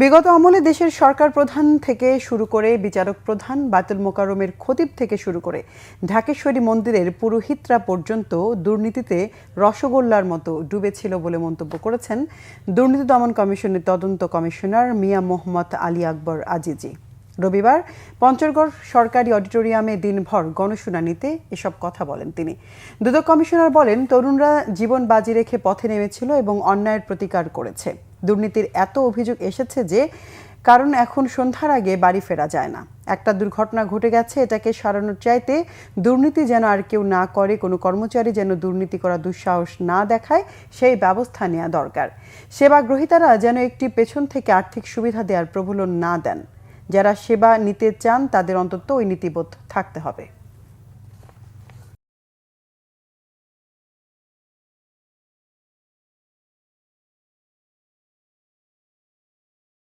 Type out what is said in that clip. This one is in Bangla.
বিগত আমলে দেশের সরকার প্রধান থেকে শুরু করে বিচারক প্রধান বাতুল মোকারমের খতিব থেকে শুরু করে ঢাকেশ্বরী মন্দিরের পুরোহিতরা পর্যন্ত দুর্নীতিতে রসগোল্লার মতো ডুবেছিল বলে মন্তব্য করেছেন দুর্নীতি দমন কমিশনের তদন্ত কমিশনার মিয়া মোহাম্মদ আলী আকবর আজিজি। রবিবার পঞ্চগড় সরকারি অডিটোরিয়ামে দিনভর গণশুনানিতে এসব কথা বলেন তিনি। দুদক কমিশনার বলেন, তরুণরা জীবন বাজি রেখে পথে নেমেছিল এবং অন্যায়ের প্রতিকার করেছে। দুর্নীতির এত অভিযোগ এসেছে যে, কারণ এখন সন্ধ্যার আগে বাড়ি ফেরা যায় না। একটা দুর্ঘটনা ঘটে গেছে, এটাকে সারানোর চাইতে দুর্নীতি যেন আর কেউ না করে, কোনো কর্মচারী যেন দুর্নীতি করা দুঃসাহস না দেখায়, সেই ব্যবস্থা নেওয়া দরকার। সেবা গ্রহীতারা যেন একটি পেছন থেকে আর্থিক সুবিধা দেওয়ার প্রবলন না দেন। যারা সেবা নিতে চান তাদের অন্তত ওই নীতিবোধ থাকতে হবে।